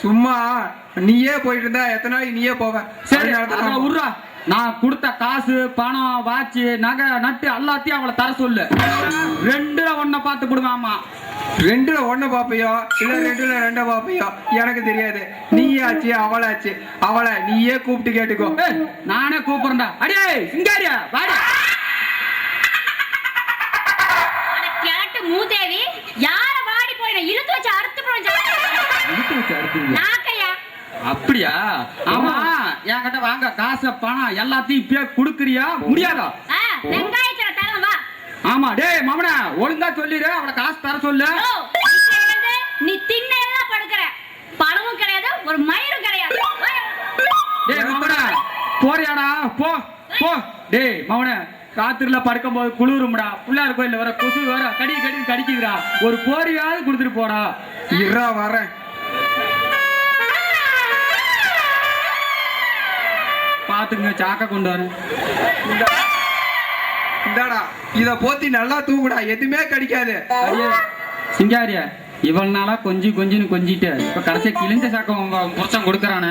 சும்மா நீயே போயிட்டு இருந்தா எத்தனை நாளைக்கு நீயே போவ? சரி அத நான் கொடுத்த காசு பணம் வாட்ச் நகை நட்டு எல்லாத்தையும் அவளை தர சொல்லு. ரெண்டுல ஒன்ன பார்த்து கொடுவாமா ரெண்டுல ஒண்ணு பாப்பையோ இல்ல ரெண்டுல ரெண்ட பாப்பையோ எனக்கு தெரியாது. நீயே ஆச்சு அவளாச்சு அவளை நீயே கூப்பிட்டு கேட்டுக்கோ. நானே கூப்பிடுறேன்டா. அடியே சிங்காரியா வாடி அட கேட்டு மூதேவி யார வாடி போய் நான் இழுத்து வச்சு அறுத்து இழுத்து வச்சு அறுக்குறீங்க. நாக்கையா அப்படியா? ஆமா என்கிட்ட வாங்க. காசு பணம் எல்லாத்தையும் இப்பயே குடுக்குறியா? முடியாதா? ஆமா டேய் மாமன ஒழுங்கா சொல்லிடு. அவளை காசு தர சொல்லு. நீ திண்ணையில படுக்கிற. பழமும் கிடையாது ஒரு மயிரும் கிடையாது. டேய் மாமன போறியாடா? போ போ. டேய் மாமன ராத்திரில படுக்கும் போது குளிரும்டா. பிள்ளையார் கோயில்ல வர கொசு வர கடி கடி கடிக்குதுடா. ஒரு போரியாவது கொடுத்துட்டு போடா. இறா வரேன். பாத்துங்க சாக்க கொண்டு வரேன் இந்தாடா இத போத்தி நல்லா தூங்குடா எதுவுமே கடிக்காது. சிங்காரியா இவ்வளவு நாளா கொஞ்சி கொஞ்சின்னு கொஞ்சிட்டு இப்ப கடைசியா கிழிஞ்ச சாக்கம் உங்க புருஷன் கொடுக்கறானே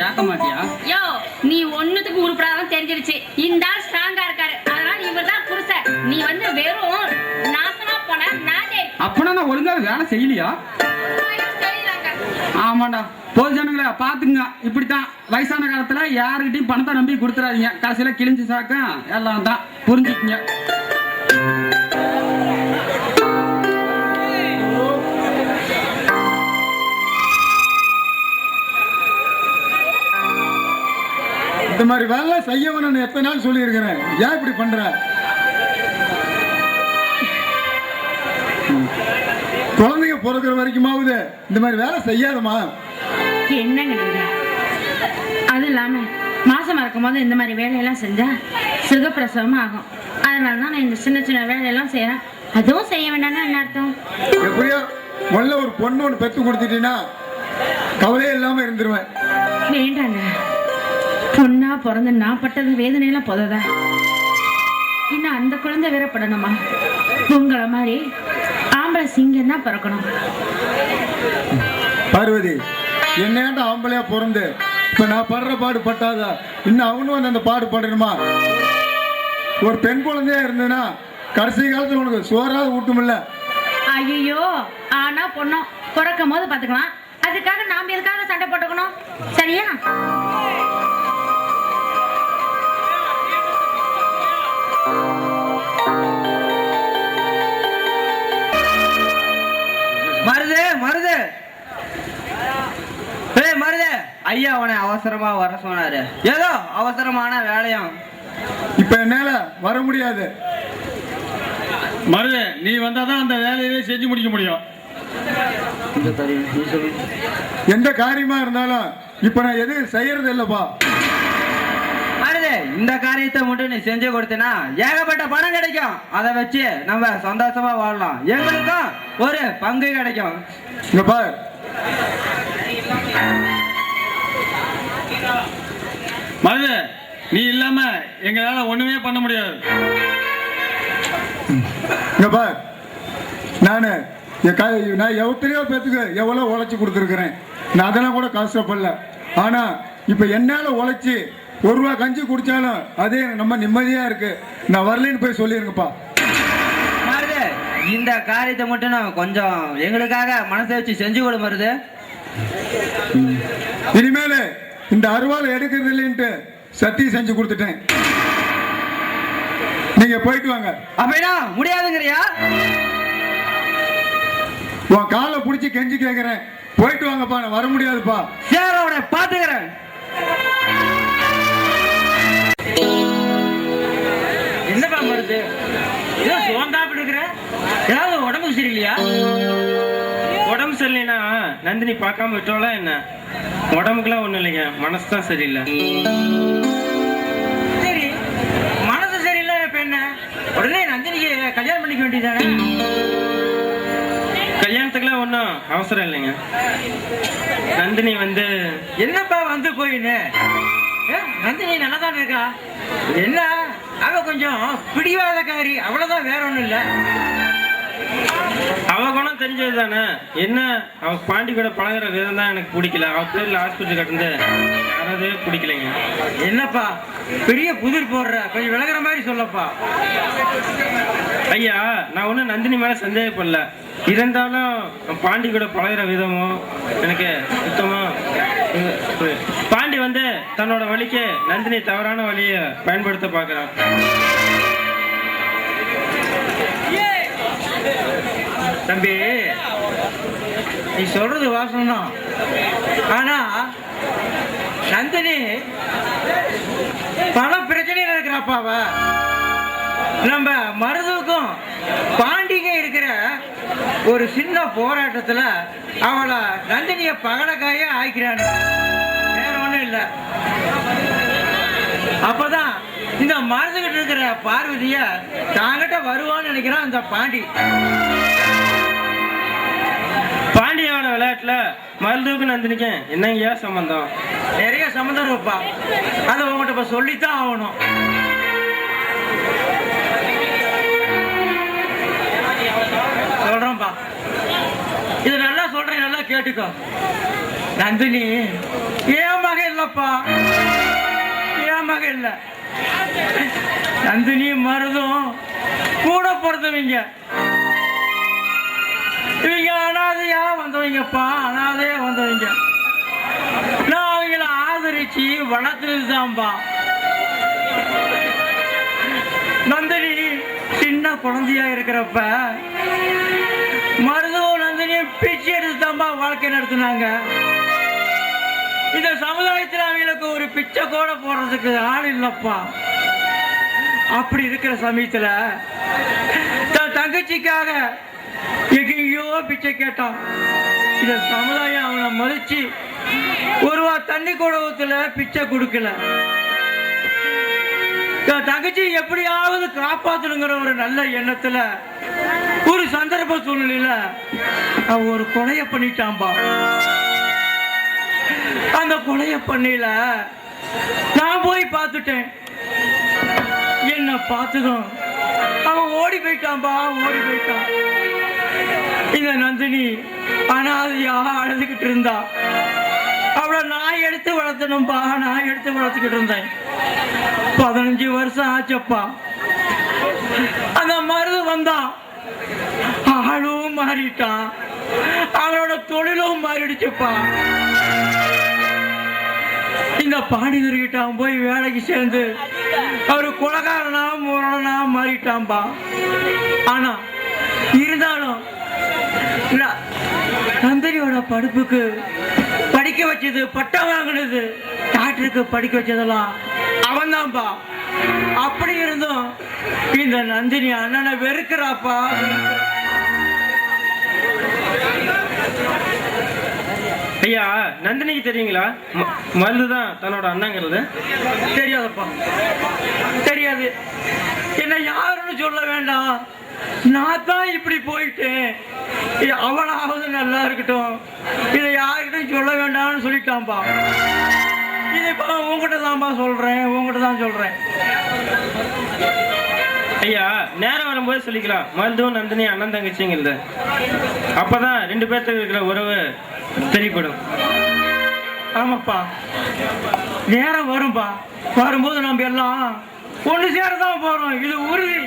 கேட்க மாட்டியா? யோ நீ ஒண்ணுத்துக்கு உருப்படாதான் தெரிஞ்சிருச்சு. இந்த ஆள் ஸ்ட்ராங்கா இருக்காரு. அதனால இவர் தான் புருஷன். நீ வந்து வெறும் நாசமா போன நாதே அப்பனா நான் ஒழுங்கா வேலை செய்யலையா? ஆமாண்டா. போது ஜனங்களே பாத்துங்க இப்படித்தான். வயசான காலத்துல யாருக்கிட்டையும் பணத்தை நம்பி கொடுத்துறாதீங்க. கடைசியில கிழிஞ்சு சாக்கம் எல்லாம் தான். புரிஞ்சுக்குங்க. இந்த மாதிரி வேலை செய்ய வேணும்னு எத்தனை நாள் சொல்லியிருக்கிறேன். ஏன் இப்படி பண்ற? குழந்தைங்க பிறக்கிற வரைக்குமாவது இந்த மாதிரி வேலை செய்யாதம்மா. என்னங்க அது இல்லாம மாசமா இருக்கும்போது இந்த மாதிரி வேலையெல்லாம் செஞ்சா சுகப்பிரசவம் ஆகும். அதனால தான் நான் இந்த சின்ன சின்ன வேலையெல்லாம் செய்யறேன் அதுவும் செய்ய வேண்டாம்னா என்ன அர்த்தம்? எப்படியோ முதல்ல ஒரு பொண்ணு ஒன்று பெற்று கொடுத்துட்டீங்கன்னா கவலையே இல்லாம இருந்துருவேன். வேண்டாங்க. பொண்ணா பிறந்து நான் பட்டது வேதனையெல்லாம் போததா இன்னும் அந்த குழந்தை வேற படணுமா உங்களை மாதிரி ஆம்பளை சிங்கம் தான் பிறக்கணும்? பார்வதி என்னேண்டா ஆம்பளையா பிறந்து? இப்ப நான் படுற பாடு பட்டாதா? இன்னும் அவனும் வந்து அந்த பாடு படணுமா? ஒரு பெண் குழந்தையா இருந்ததுன்னா கடைசி காலத்துல உனக்கு சோறாவது ஊட்டுமில்ல? ஐயோ ஆனா பொண்ணும் பிறக்கும் போது பாத்துக்கலாம் அதுக்காக நாம எதுக்காக சண்டை போட்டுக்கணும்? சரியா? மருது ஐயா உன அவசரமா வர சொன்னாரு. ஏதோ அவசரமான வேலையும். இப்ப என்னால வர முடியாது. மருது நீ வந்தாதான் அந்த வேலையவே செஞ்சு முடிக்க முடியும். எந்த காரியமா இருந்தாலும் இப்ப நான் எதுவும் செய்யறது இல்லப்பா மருது இந்த காரியத்தை மட்டும் நீ செஞ்சு கொடுத்தனா ஏகப்பட்ட பணம் கிடைக்கும். அதை வச்சு நம்ம சந்தோஷமா வாழலாம். எங்களுக்கும் ஒரு பங்கு கிடைக்கும். இங்க பார். மருது நீ இல்லாம எங்களால ஒண்ணுமே பண்ண முடியாது. இங்க பார். நானு என் கா- நான் எத்தனையோ பேத்துக்கு எவ்வளோ உழைச்சி கொடுத்துருக்குறேன். நான் அதெல்லாம் கூட கஷ்டப்படல. ஆனா இப்ப என்னால உழைச்சி ஒரு ரூபா கஞ்சி குடிச்சாலும் அதே எனக்கு ரொம்ப நிம்மதியா இருக்கு. நான் வரலைன்னு போய் சொல்லிருங்கப்பா. மருது இந்த காரியத்தை மட்டும் நான் கொஞ்சம் எங்களுக்காக மனசை வச்சு செஞ்சு கொடு மருது. இனிமேல் இந்த அருவாள் எடுக்கிறது இல்லைன்ட்டு சத்தியம் செஞ்சு கொடுத்துட்டேன். நீங்க போயிட்டு வாங்க. அப்படின்னா முடியாதுங்கிறியா? உன் காலை பிடிச்சி கெஞ்சி கேட்குறேன் போயிட்டு வாங்கப்பா நான் வர முடியாதுப்பா. சரி அவனை பாத்துக்கிறேன். என்னப்பா மருது? ஏதோ சோர்ந்தாப்பிட்டு இருக்கிற? ஏதாவது உடம்புக்கு சரியில்லையா? உடம்பு சரியில்லைனா நந்தினி பார்க்காம விட்டோம்ல என்ன? உடம்புக்குலாம் ஒண்ணும் இல்லைங்க. மனசு தான் சரியில்லை. சரி. மனசு சரியில்லை இப்ப என்ன? உடனே நந்தினிக்கு கல்யாணம் பண்ணிக்க வேண்டியதானே கல்யாணத்துக்குலாம் ஒன்றும் அவசரம் இல்லைங்க. நந்தினி வந்து என்னப்பா வந்து போயின்னு? நந்தினி நல்லா தான் இருக்கா? என்ன? அவ கொஞ்சம் பிடிவாதக்காரி. அவ்வளவுதான் வேற ஒண்ணும் இல்ல. அவ குணம் தெரிஞ்சது தானே என்ன? அவ பாண்டி கூட பழகுற விதம் தான் எனக்கு பிடிக்கல. அவ பேர்ல ஹாஸ்பிட்டல் கட்டுந்து யாராவது பிடிக்கலைங்க. என்னப்பா? பெரிய புதிர் போடுற. கொஞ்சம் விலகிற மாதிரி சொல்லப்பா. ஐயா நான் ஒன்றும் நந்தினி மேல சந்தேகப்படல. இருந்தாலும் பாண்டி கூட பழகிற விதமும் எனக்கு சுத்தமா பாண்டி வந்து தன்னோட வழிக்கு நந்தினி தவறான வழியை பயன்படுத்த பார்க்கறான். தம்பி நீ சொல்றது வாசனம் தான் ஆனா நந்தினி பல பிரச்சனைகள் இருக்கிறாப்பாவ நம்ம மருதுக்கும் பாண்டிகை இருக்கிற ஒரு சின்ன போராட்டத்துல அவளை நந்தினிய பகலக்காய ஆக்கிறானு வேற ஒண்ணும் இல்லை. இந்த மருதுகிட்ட இருக்கிற பார்வதிய தாங்கிட்ட வருவான்னு நினைக்கிறான் இந்த பாண்டி. பாண்டியோட விளையாட்டுல மருதுவுக்கு நந்தினிக்கும் என்னங்கய்யா சம்பந்தம்? நிறைய சம்மந்தம் இருப்பா அதை உங்ககிட்ட இப்ப சொல்லித்தான் ஆகணும். சொல்றேன்ப்பா இது நல்லா சொல்றேன் நல்லா கேட்டுக்கோ. நந்தினி ஏன் மக இல்லப்பா? ஏன் மக இல்ல? நந்தினி மருதும் கூட பிறந்தவங்க இவங்க அனாதையா வந்தவங்கப்பா அனாதையா வந்தவங்க. நான் அவங்கள ஆதரிச்சு வளர்த்துதான்பா நந்தினி சின்ன குழந்தையா இருக்கிறப்ப மருதுவும் நந்தினியும் பிச்சை எடுத்துதான்பா வாழ்க்கை நடத்துனாங்க. இந்த சமுதாயத்தில் அவங்களுக்கு ஒரு பிச்சை கூட போடுறதுக்கு ஆள் இல்லப்பா. அப்படி இருக்கிற சமயத்துல தன் தங்கச்சிக்காக எங்கேயோ பிச்சை கேட்டான். இந்த சமுதாயம் அவனை மதிச்சு ஒருவா தண்ணி குடவத்துல பிச்சை கொடுக்கல. தங்கச்சி எப்படியாவது காப்பாத்தணுங்கிற ஒரு நல்ல எண்ணத்துல ஒரு சந்தர்ப்ப சூழ்நிலையில அவன் ஒரு கொலைய பண்ணிட்டான்பா. அந்த கொலைய பண்ணையில நான் போய் பார்த்துட்டேன். என்ன பார்த்ததும் அவன் ஓடி போயிட்டான்பா ஓடி போயிட்டான். இந்த நந்தினி அனாதையாக அழுதுகிட்டு இருந்தா. அவளை நான் எடுத்து வளர்த்தணும்பா நான் எடுத்து வளர்த்துக்கிட்டு இருந்தேன். பதினஞ்சு வருஷம் ஆச்சப்பா. அந்த மருது வந்தான் ஆளும் மாறிட்டான் அவனோட தொழிலும் மாறிடுச்சுப்பா. இந்த பாண்டிதர்கிட்ட அவன் போய் வேலைக்கு சேர்ந்து அவரு குலகாரனா முரணனா மாறிட்டான்பா. ஆனா இருந்தாலும் ந- நந்தினியோட படிப்புக்கு படிக்க வச்சது பட்டம் வாங்கினது டாக்டருக்கு படிக்க வச்சதெல்லாம் அவன்தான்பா. அப்படி இருந்தும் இந்த நந்தினி அண்ணனை வெறுக்கிறாப்பா. ஐயா நந்தினிக்கு தெரியுங்களா? ம- தான் தன்னோட அண்ணங்கிறது. தெரியாதப்பா. தெரியாது. என்ன யாருன்னு சொல்ல வேண்டாம். நான் தான் இப்படி போயிட்டேன். அவனாவது அவளாவது நல்லா இருக்கட்டும். இதை யாருக்கிட்டையும் சொல்ல வேண்டாம்னு சொல்லிட்டான்பா. இது இப்போ உங்ககிட்ட தான்ப்பா சொல்றேன் உங்ககிட்ட தான் சொல்றேன். ஐயா நேரம் வரும்போது சொல்லிக்கலாம். மருதுவும் நந்தினி அண்ணன் தங்கச்சிங்கிறது. அப்பதான் ரெண்டு பேர்த்துக்கு இருக்கிற உறவு தெரியப்படும். ஆமாப்பா. நேரம் வரும்பா. வரும்போது நம்ம எல்லாம் ஒன்று சேரதான் போறோம். இது உறுதி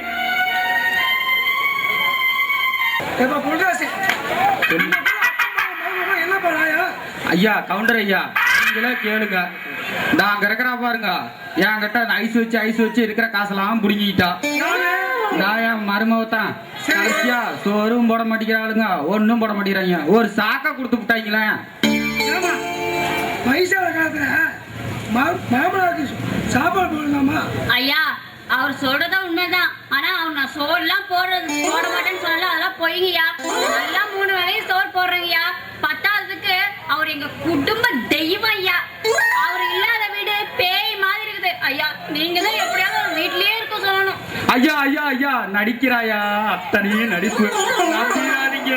என்ன ஐயா கவுண்டர் ஐயா நீங்களே கேளுங்க. நாங்க இருக்கிறா பாருங்க. என்கிட்ட ஐஸ் வச்சு ஐஸ் வச்சு இருக்கிற காசெல்லாம் புடுங்கிட்டா நான் என் மருமகத்தான். கடைசியா சோறும் போட மாட்டேங்கிறாளுங்க. ஒண்ணும் போட மாட்டேங்கிறாங்க. ஒரு சாக்கை கொடுத்து காலத்துல மாமனாருக்கு சாப்பாடு போடலாமா? ஐயா அவர் சொல்றதா உண்மைதான். ஆனா அவர் நான் சோறுலாம் போடுறது போட மாட்டேன்னு சொல்லல. அதெல்லாம் பொய்ங்கய்யா. நல்லா மூணு வேளையும் சோறு போடுறேங்கய்யா பத்தாவதுக்கு அவர் எங்க குடும்ப தெய்வம் ஐயா அவர் இல்லாத வீடு பேய் மாதிரி இருக்குது ஐயா நீங்க தான் எப்படியாவது அவர் வீட்லயே இருக்க சொல்லணும் ஐயா ஐயா ஐயா நடிக்கிறாயா? அத்தனையே நடிப்பு. நம்பிடாதீங்க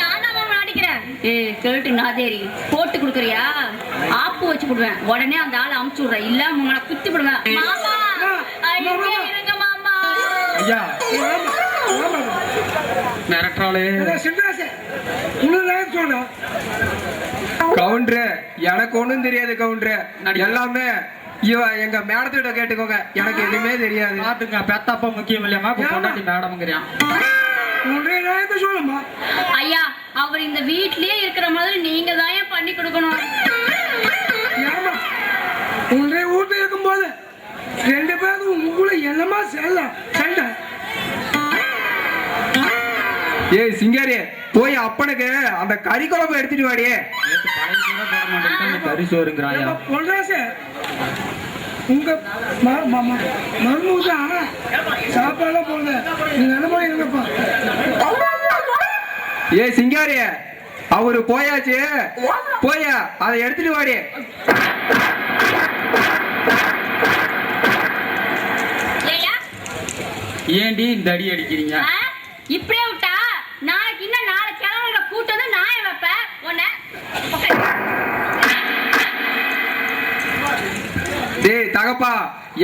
நானா மாமா நடிக்கிறேன். ஏய் கேட்டு நாதேரி போட்டு கொடுக்குறியா? ஆப்பு வச்சு விடுவேன் உடனே அந்த ஆளை அமுச்சு விடுறேன். இல்ல உங்களை குத்தி விடுவேன் மாமா ஐயா இருங்க மாமா. ஐயா. கவுண்டரு எனக்கு ஒண்ணும் தெரியாது கவுண்டரு. எல்லாமே இவ எங்க மேடத்திட்ட கேட்டுக்கோங்க. எனக்கு எதுவுமே தெரியாது. பாத்துங்க பெத்தப்பா முக்கியம் இல்லையாமா இப்ப பொண்டாட்டி மேடம்ங்கிறான். ஐயா அவர் இந்த வீட்லயே இருக்கிற மாதிரி நீங்க தான் ஏன் பண்ணி கொடுக்கணும்? உங்களுடைய வீட்டுல இருக்கும்போது ரெண்டு பேரும் உங்களை என்னமா செய்யலாம் சண்டை. ஏய் சிங்காரி போய் அப்பனுக்கு அந்த கறி குழம்பு எடுத்துட்டு வாடியே. நேத்து பழைய சோறே போட மாட்டேன். கறி சோறுங்கிறாயா? ம- ம- ம- மருமக தான் சாப்பாடுலாம் போடுங்க நீங்க என்ன மாதிரி இருங்கப்பா ஏய் சிங்காரி அவரு போயாச்சு. போய அதை எடுத்துட்டு வாடி. ஏண்டி? இந்த அடி அடிக்கிறீங்க? இப்படியே விட்டா நாளைக்கு இன்னும் நாலு கிழமைகளை கூட்டு வந்து நான் வைப்பேன் உன்னை டேய் தகப்பா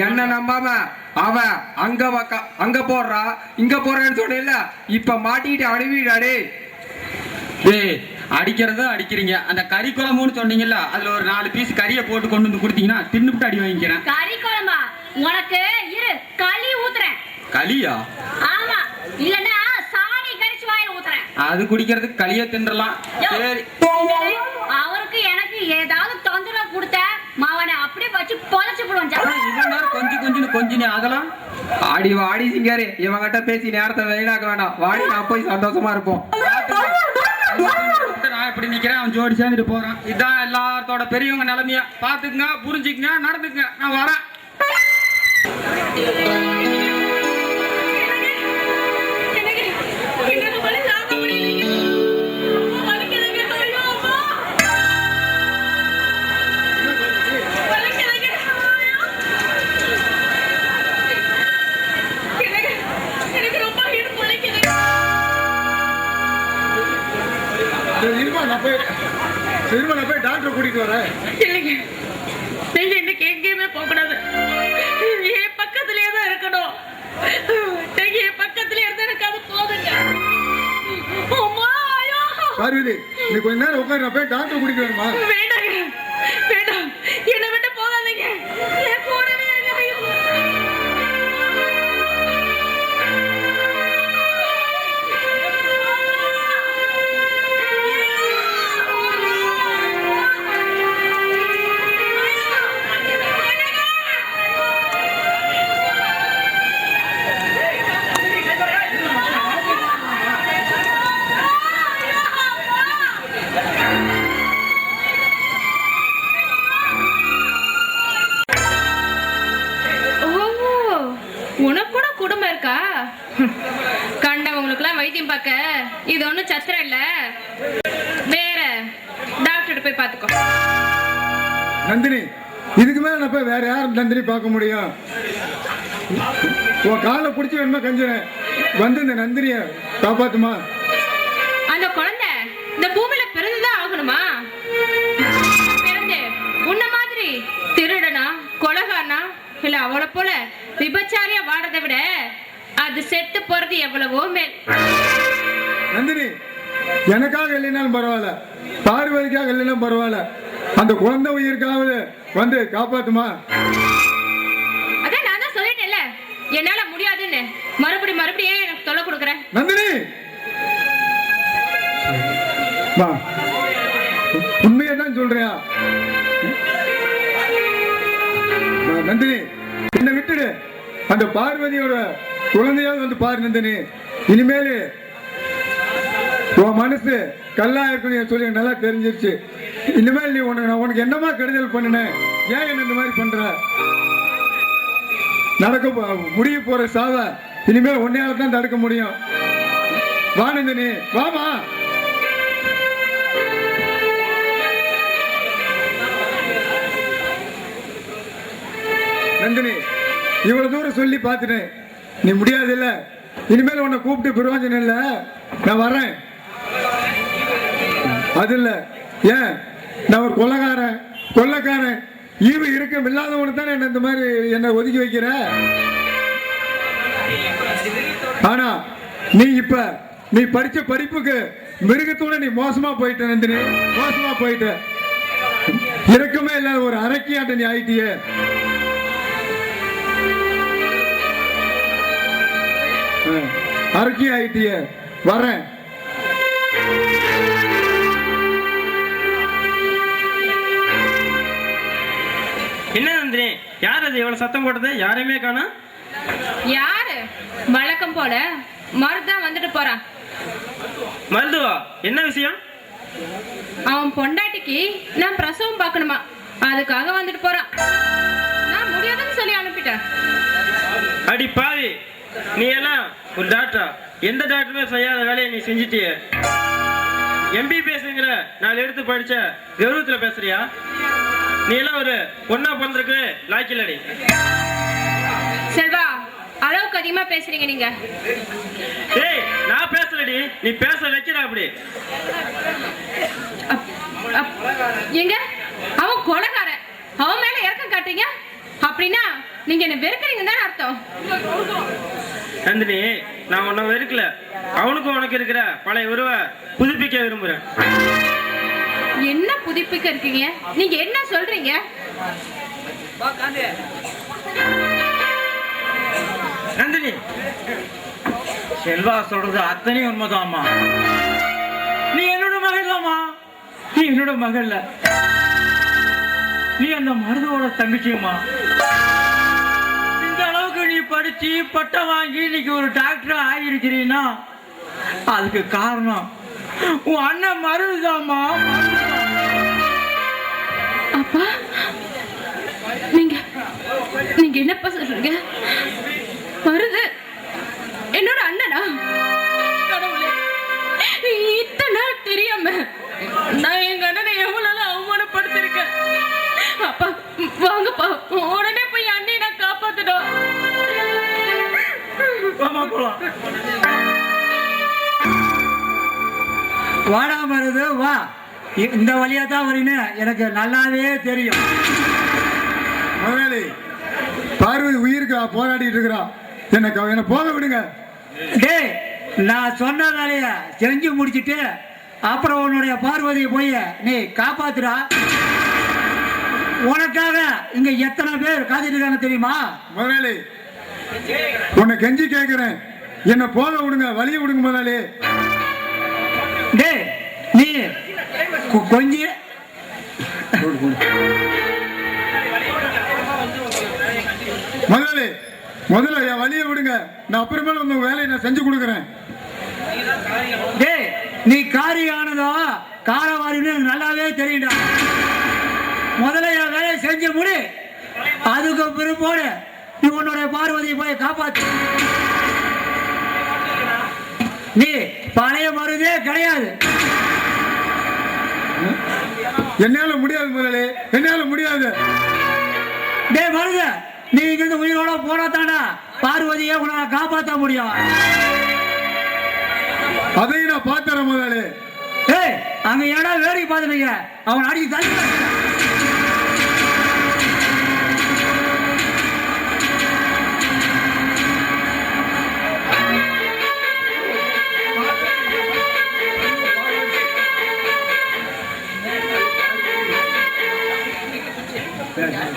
என்ன நம்பாம அவன் அங்க அங்க போடுறா இங்க போறேன்னு சொன்னேன்ல இப்ப மாட்டிட்டு அணுவிடா டேய். டேய் அடிக்கிறத அடிக்கிறீங்க. அந்த கறி குழம்புன்னு சொன்னீங்கல்ல அதுல ஒரு நாலு பீஸ் கறியை போட்டு கொண்டு வந்து கொடுத்தீங்கன்னா தின்னுபிட்டு அடி வாங்கிக்கிறேன். கறி குழம்பா? உனக்கு இரு களி ஊத்துறேன். களியா? ஆமா இல்லன்னா சாணி கரிச்சு வாயில ஊத்துறேன். அது குடிக்கிறதுக்கு களிய தின்றலாம். சரி. அவருக்கு எனக்கு ஏதாவது தொந்தரவு கொடுத்த மாவனை அப்படியே வச்சு பொழைச்சு நேரம் கொஞ்சம் கொஞ்சம் கொஞ்சம் அதெல்லாம் ஆடி வாடி சிங்காரி. இவங்கிட்ட பேசி நேரத்தை வீணாக்க வேண்டாம் வாடி நான் போய் சந்தோஷமா இருப்போம். நான் இப்படி நிக்கிறேன்? அவன் ஜோடி சேர்ந்துட்டு போறான். இதான் எல்லாத்தோட பெரியவங்க நிலைமையா. பாத்துக்குங்க புரிஞ்சுக்குங்க நடந்துக்குங்க. நான் வரேன். நான் போய் டாக்டரை கூட்டிட்டு வரேன் இல்லைங்க. நீங்க இன்னைக்கு எங்கேயுமே போக கூடாது என் பக்கத்துலயே தான் இருக்கணும். நீங்க என் பக்கத்துலயே இருந்தா எனக்கு அது போதுங்க. அம்மா, ஐயோ. பார்வதி நீ கொஞ்ச நேரம் உட்காரு நான் போய் டாக்டரை கூட்டிட்டு வரமா குடும்பம் இருக்கா? கண்டவங்களுக்குலாம் வைத்தியம் பார்க்க இது ஒன்றும் சத்திரம் இல்ல. வேற டாக்டர் போய் பார்த்துக்கோ. நந்தினி இதுக்கு மேல நான் போய் வேற யாரும் நந்தினி பார்க்க முடியும்? உன் காலை பிடிச்சி வேணுமா கஞ்சிறேன் வந்து இந்த நந்தினிய காப்பாத்துமா? அந்த குழந்தை இந்த பூமியில பிறந்துதான் ஆகணுமா? பிறந்து உன்ன மாதிரி திருடனா கொலகாரனா இல்ல அவளை போல விபச்சாரியா வாடுறதை விட அது செத்து போறது எவ்வளவோ மேல். நந்தினி எனக்காக இல்லைனாலும் பரவாயில்ல. பார்வதிக்காக இல்லைனாலும் பரவாயில்ல. அந்த குழந்தை உயிருக்காவது வந்து காப்பாத்துமா? அதான் நான் தான் சொல்லிட்டேன்ல. என்னால முடியாதுன்னு. மறுபடி மறுபடியும் ஏன் எனக்கு தொல்லை கொடுக்குறேன். நந்தினி! வா. உண்மையை தான் சொல்றியா? நந்தினி. விட்டுடு அந்த பார்வதியோட குழந்தையாவது வந்து பாரு நந்தினி. இனிமேல் உன் மனசு கல்லா இருக்கணும் சொல்லி நல்லா தெரிஞ்சிருச்சு. இனிமேல் நீ உனக்கு நான் உனக்கு என்னமா கெடுதல் பண்ணினேன் ஏன் என்ன இந்த மாதிரி பண்ற? நடக்க முடிய போற சாவ. இனிமேல் உன்னையால தான் தடுக்க முடியும். வா நந்தினி வாமா. நந்தினி இவ்வளவு தூரம் சொல்லி பார்த்துட்டேன். நீ முடியாது இல்ல இனிமேல் உன்னை கூப்பிட்டு பிரயோஜனம் இல்ல. நான் வரேன். அது இல்ல. ஏன்? நான் ஒரு கொள்ளக்காரன். கொள்ளக்காரன். ஈவு இருக்க இல்லாதவனு தானே என்ன இந்த மாதிரி என்னை ஒதுக்கி வைக்கிற? ஆனா நீ இப்ப நீ படிச்ச படிப்புக்கு மிருகத்தோட நீ மோசமா போயிட்ட நந்தினி. மோசமா போயிட்ட. இறக்கமே இல்லாத ஒரு அரைக்கியாட்ட நீ ஆயிட்டியே. அஹ், அரக்கி ஆயிட்டியே வரேன். என்ன நந்தினி யார் அது? இவ்வளவு சத்தம் போட்டது? யாரையுமே காணோம் யாரு? வழக்கம் போல. மருதான் வந்துட்டு போறான் மருதுவா என்ன விஷயம்? அவன் பொண்டாட்டிக்கு நான் பிரசவம் பார்க்கணுமா? அதுக்காக வந்துட்டு போறான் நான் முடியாதுன்னு சொல்லி அனுப்பிட்டேன். அடி பாவி. நீ எல்லாம் ஒரு டாக்டரா எந்த டாக்டருமே செய்யாத வேலையை நீ செஞ்சிட்டியே? எம்பிபிஎஸ்ங்கிற நாலு எடுத்து படிச்ச கௌரவத்துல பேசுறியா? நீ எல்லாம் ஒரு பொண்ணா பிறந்திருக்கு லாய்க்கில்லடி செல்வா அளவுக்கு அதிகமா பேசுறீங்க நீங்க. ஏய் நான் பேசலடி. நீ பேச வைக்கிற அப்படி. அப்- அப்- எங்க? அவன் கொலைக்காரன் அவன் மேல இறக்கம் காட்டுறீங்க? அப்படின்னா நீங்க என்ன வெறுக்கிறீங்கன்னு அர்த்தம். நந்தினி நான் உன்னை வெறுக்கல. அவனுக்கும் உனக்கு இருக்கிற பழைய உறவை புதுப்பிக்க விரும்புறேன். என்ன புதுப்பிக்க இருக்கீங்க? நீங்க என்ன சொல்றீங்க? நந்தினி செல்வா சொல்றது அத்தனையும் உண்மைதாம்மா. நீ என்னோட மகள் தாம்மா நீ என்னோட மகள்ல. நீ அந்த மருதுவோட தங்கச்சியுமா இந்த அளவுக்கு நீ படிச்சு பட்டம் வாங்கி இன்னைக்கு ஒரு டாக்டர் ஆகியிருக்கிறீன்னா அதுக்கு காரணம் உன் அண்ணன் மருதுதாமா அப்பா நீங்க நீங்க என்னப்பா சொல்றீங்க? வருது என்னோட அண்ணனா? கடவுளே இத்தனை நாள் தெரியாம நான் எங்க அண்ணனை எவ்வளவு அவமானப்படுத்திருக்கேன் அப்பா வாங்கப்பா உடனே போலாம் வாடா மருது வா. இந்த வழியா தான் வரீன்னு எனக்கு நல்லாவே தெரியும். முதலாளி பார்வதி உயிருக்கு? போராடிட்டு இருக்கிறா. என்ன க- என்ன போக விடுங்க. டேய் நான் சொன்ன வேலைய செஞ்சு முடிச்சிட்டு அப்புறம் உன்னுடைய பார்வதியை போய் நீ காப்பாத்துடா. உனக்காக இங்க எத்தனை பேர் காத்துட்டு இருக்காங்க தெரியுமா? முதலாளி உன்னை கெஞ்சி கேட்கிறேன் என்ன போக விடுங்க வழிய விடுங்க முதலாளி. டேய் நீ கொ- கொஞ்சி முதலாளி முதல்ல என் வழிய விடுங்க. நான் அப்புறமேல உங்க வேலையை நான் செஞ்சு கொடுக்குறேன். டேய் நீ காரியானதோ? காரவாரின்னு எனக்கு நல்லாவே தெரியும்டா. முதல்ல என் வேலையை செஞ்சு முடி. அதுக்கு பிறப்போடு நீ உன்னுடைய பார்வதியை போய் காப்பாத்து. நீ பழைய மருதே கிடையாது. என்னால முடியாது முதலாளி என்னால முடியாது. டேய் மருத நீ இங்கிருந்து உயிரோட போனா தாண்டா பார்வதியை உன்னை காப்பாற்ற முடியும். அதையும் நான் பார்த்துறேன் முதலாளி ஏய் அங்க ஏடா வேடிக்கை பார்த்துட்டீங்க அவன் அடிச்சு தள்ளி வலி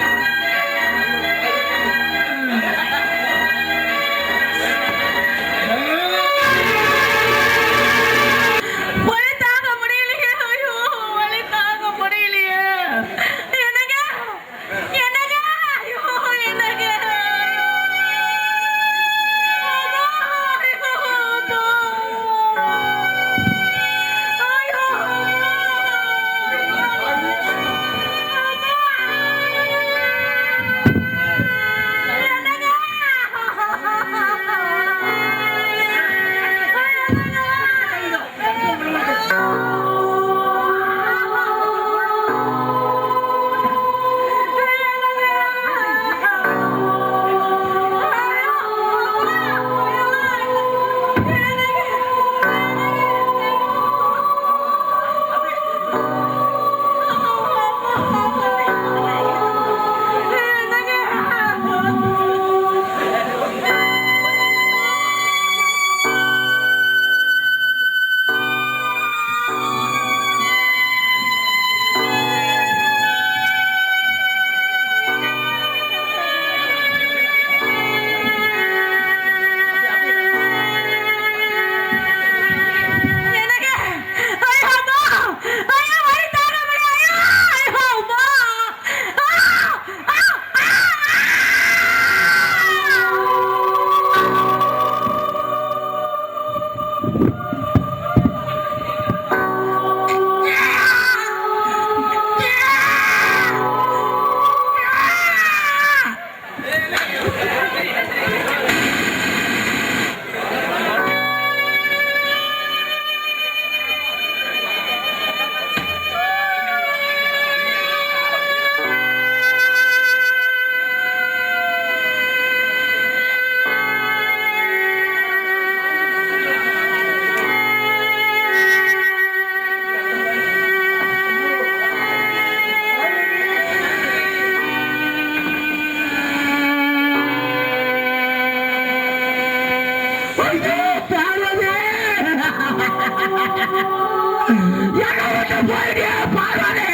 பெரிய பார்வதி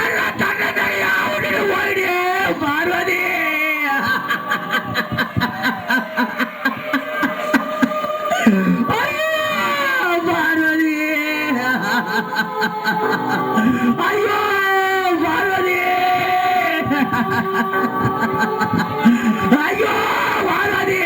எல்லா தன்னை தனியா உடனே ஓடி பார்வதி பார்வதி. ஐயோ பார்வதி. ஐயோ பார்வதி.